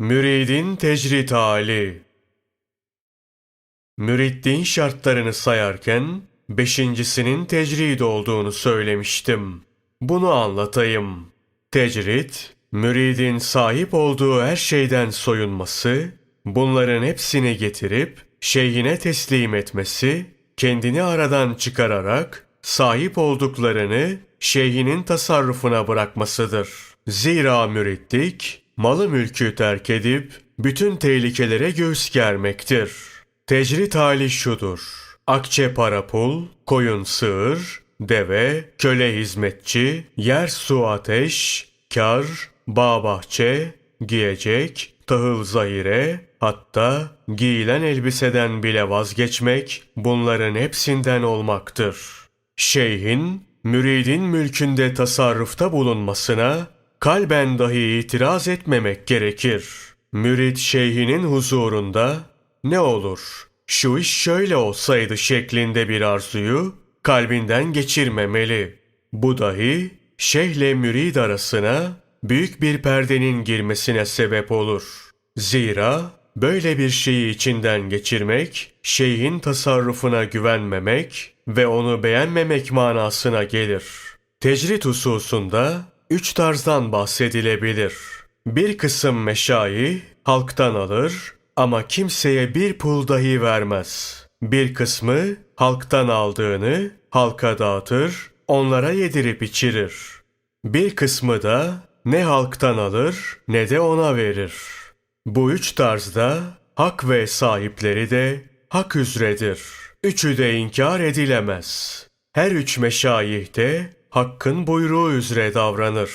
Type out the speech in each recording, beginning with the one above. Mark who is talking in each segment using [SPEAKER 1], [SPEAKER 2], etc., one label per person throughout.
[SPEAKER 1] Müridin tecrit hali Müriddin şartlarını sayarken beşincisinin tecrid olduğunu söylemiştim. Bunu anlatayım. Tecrit, müridin sahip olduğu her şeyden soyunması, bunların hepsini getirip şeyhine teslim etmesi, kendini aradan çıkararak sahip olduklarını şeyhinin tasarrufuna bırakmasıdır. Zira müritlik, malı mülkü terk edip bütün tehlikelere göğüs germektir. Tecrit hali şudur. Akçe para pul, koyun sığır, deve, köle hizmetçi, yer su ateş, kar, bağ bahçe, giyecek, tahıl zahire, hatta giyilen elbiseden bile vazgeçmek bunların hepsinden olmaktır. Şeyhin, müridin mülkünde tasarrufta bulunmasına kalben dahi itiraz etmemek gerekir. Mürid şeyhinin huzurunda ne olur şu iş şöyle olsaydı şeklinde bir arzuyu kalbinden geçirmemeli. Bu dahi şeyhle mürid arasına büyük bir perdenin girmesine sebep olur. Zira böyle bir şeyi içinden geçirmek, şeyhin tasarrufuna güvenmemek ve onu beğenmemek manasına gelir. Tecrit hususunda üç tarzdan bahsedilebilir. Bir kısım meşayi halktan alır ama kimseye bir pul dahi vermez. Bir kısmı halktan aldığını halka dağıtır, onlara yedirip içirir. Bir kısmı da ne halktan alır ne de ona verir. Bu üç tarzda hak ve sahipleri de hak üzredir. Üçü de inkar edilemez. Her üç meşayih de hakkın buyruğu üzere davranır.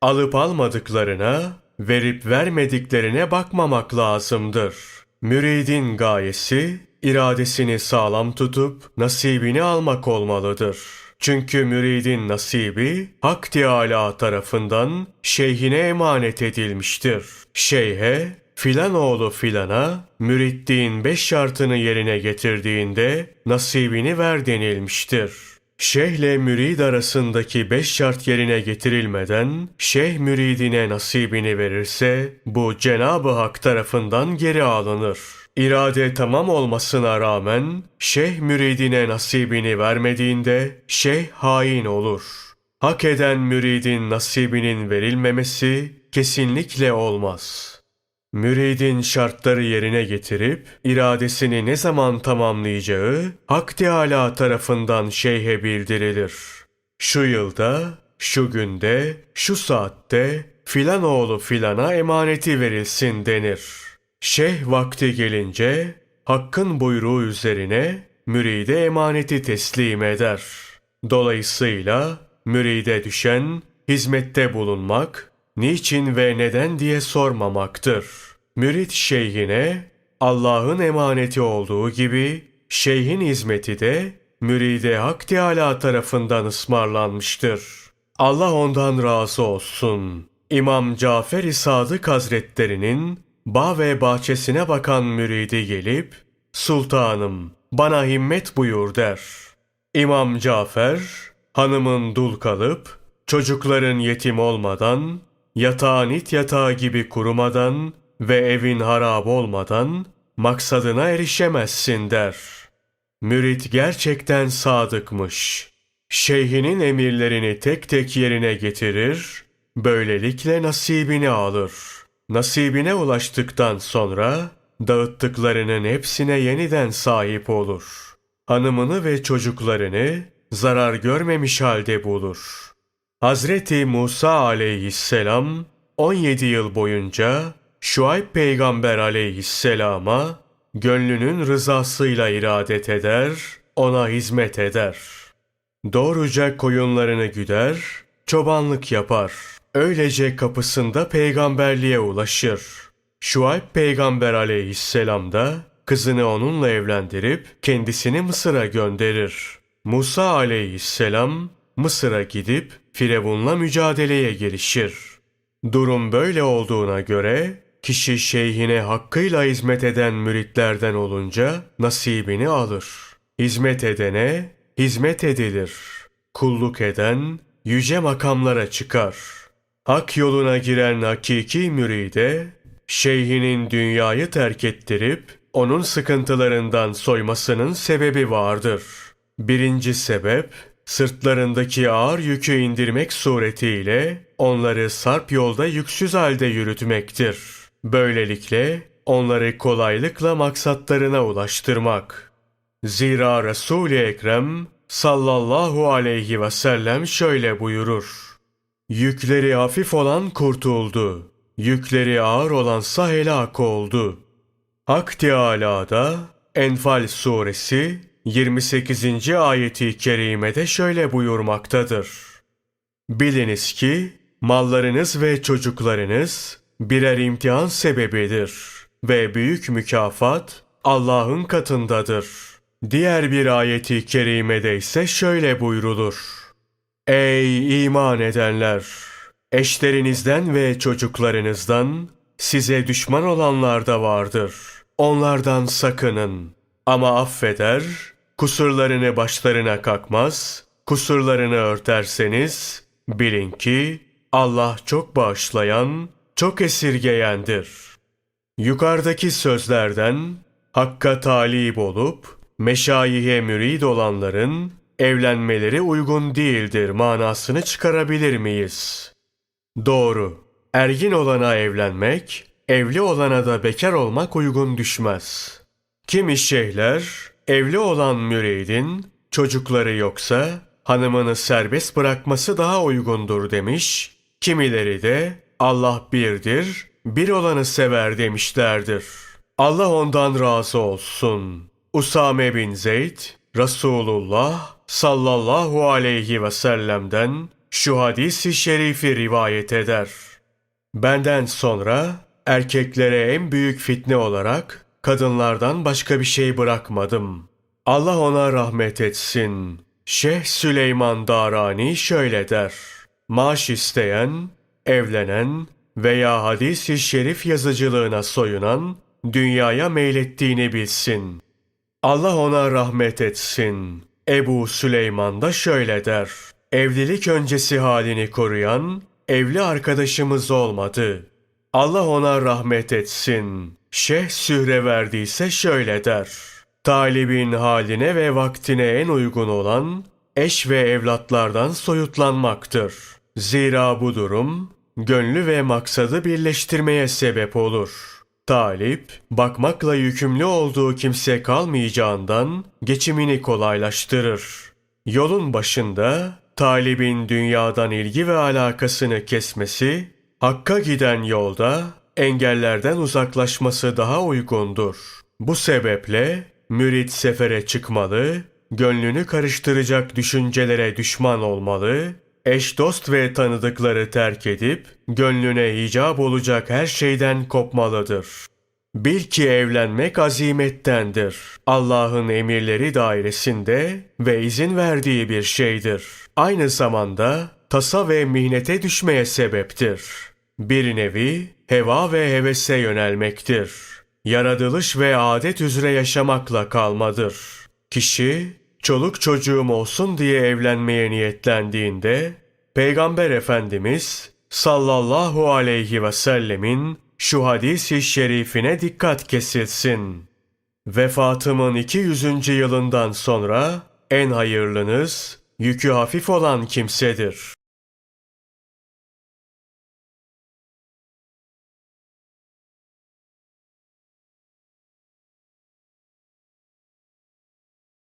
[SPEAKER 1] Alıp almadıklarına, verip vermediklerine bakmamak lazımdır. Müridin gayesi, iradesini sağlam tutup nasibini almak olmalıdır. Çünkü müridin nasibi Hak Teâlâ tarafından şeyhine emanet edilmiştir. Şeyhe filan oğlu filana müritliğin beş şartını yerine getirdiğinde nasibini ver denilmiştir. Şeyhle mürid arasındaki beş şart yerine getirilmeden şeyh müridine nasibini verirse bu Cenab-ı Hak tarafından geri alınır. İrade tamam olmasına rağmen şeyh müridine nasibini vermediğinde şeyh hain olur. Hak eden müridin nasibinin verilmemesi kesinlikle olmaz.'' Müridin şartları yerine getirip iradesini ne zaman tamamlayacağı Hak Teâlâ tarafından şeyhe bildirilir. Şu yılda, şu günde, şu saatte filan oğlu filana emaneti verilsin denir. Şeyh vakti gelince Hakk'ın buyruğu üzerine müride emaneti teslim eder. Dolayısıyla müride düşen hizmette bulunmak, niçin ve neden diye sormamaktır. Mürit şeyhine Allah'ın emaneti olduğu gibi şeyhin hizmeti de müride Hak Teâlâ tarafından ısmarlanmıştır. Allah ondan razı olsun. İmam Cafer-i Sadık Hazretlerinin bağ ve bahçesine bakan müridi gelip, Sultanım bana himmet buyur der. İmam Cafer, hanımın dul kalıp, çocukların yetim olmadan, yatağın it yatağı gibi kurumadan ve evin harap olmadan maksadına erişemezsin der. Mürit gerçekten sadıkmış. Şeyhinin emirlerini tek tek yerine getirir, böylelikle nasibini alır. Nasibine ulaştıktan sonra dağıttıklarının hepsine yeniden sahip olur. Hanımını ve çocuklarını zarar görmemiş halde bulur. Hazreti Musa aleyhisselam 17 yıl boyunca Şuayb peygamber aleyhisselama gönlünün rızasıyla iradet eder, ona hizmet eder. Doğruca koyunlarını güder, çobanlık yapar. Öylece kapısında peygamberliğe ulaşır. Şuayb peygamber aleyhisselam da kızını onunla evlendirip kendisini Mısır'a gönderir. Musa aleyhisselam Mısır'a gidip Firavun'la mücadeleye girişir. Durum böyle olduğuna göre kişi şeyhine hakkıyla hizmet eden müritlerden olunca nasibini alır. Hizmet edene hizmet edilir. Kulluk eden yüce makamlara çıkar. Hak yoluna giren hakiki müride şeyhinin dünyayı terk ettirip onun sıkıntılarından soymasının sebebi vardır. Birinci sebep, sırtlarındaki ağır yükü indirmek suretiyle onları sarp yolda yüksüz halde yürütmektir. Böylelikle onları kolaylıkla maksatlarına ulaştırmak. Zira Resul-i Ekrem sallallahu aleyhi ve sellem şöyle buyurur. Yükleri hafif olan kurtuldu. Yükleri ağır olansa helak oldu. Hak Teâlâ da Enfal suresi 28. ayeti kerimede şöyle buyurmaktadır. Biliniz ki mallarınız ve çocuklarınız birer imtihan sebebidir ve büyük mükafat Allah'ın katındadır. Diğer bir ayeti kerimede ise şöyle buyrulur. Ey iman edenler! Eşlerinizden ve çocuklarınızdan size düşman olanlar da vardır. Onlardan sakının. Ama affeder, kusurlarını başlarına kakmaz, kusurlarını örterseniz bilin ki Allah çok bağışlayan, çok esirgeyendir. Yukarıdaki sözlerden Hakka talip olup meşayihe mürid olanların evlenmeleri uygun değildir manasını çıkarabilir miyiz? Doğru. Ergin olana evlenmek, evli olana da bekar olmak uygun düşmez. Kimi şeyhler, evli olan müridin çocukları yoksa hanımını serbest bırakması daha uygundur demiş. Kimileri de Allah birdir, bir olanı sever demişlerdir. Allah ondan razı olsun. Usame bin Zeyd, Resulullah sallallahu aleyhi ve sellem'den şu hadisi şerifi rivayet eder. Benden sonra erkeklere en büyük fitne olarak kadınlardan başka bir şey bırakmadım. Allah ona rahmet etsin. Şeyh Süleyman Darani şöyle der. Maaş isteyen, evlenen veya hadis-i şerif yazıcılığına soyunan dünyaya meylettiğini bilsin. Allah ona rahmet etsin. Ebu Süleyman da şöyle der. Evlilik öncesi halini koruyan evli arkadaşımız olmadı. Allah ona rahmet etsin. Şeyh Sühre verdiyse şöyle der. Talibin haline ve vaktine en uygun olan eş ve evlatlardan soyutlanmaktır. Zira bu durum gönlü ve maksadı birleştirmeye sebep olur. Talip, bakmakla yükümlü olduğu kimse kalmayacağından geçimini kolaylaştırır. Yolun başında talibin dünyadan ilgi ve alakasını kesmesi, hakka giden yolda engellerden uzaklaşması daha uygundur. Bu sebeple mürit sefere çıkmalı, gönlünü karıştıracak düşüncelere düşman olmalı, eş dost ve tanıdıkları terk edip gönlüne icap olacak her şeyden kopmalıdır. Bil ki evlenmek azimettendir. Allah'ın emirleri dairesinde ve izin verdiği bir şeydir. Aynı zamanda tasa ve mihnete düşmeye sebeptir. Bir nevi heva ve hevese yönelmektir. Yaratılış ve adet üzere yaşamakla kalmadır. Kişi çoluk çocuğum olsun diye evlenmeye niyetlendiğinde Peygamber Efendimiz sallallahu aleyhi ve sellemin şu hadisi şerifine dikkat kesilsin. Vefatımın 200. yılından sonra en hayırlınız yükü hafif olan kimsedir.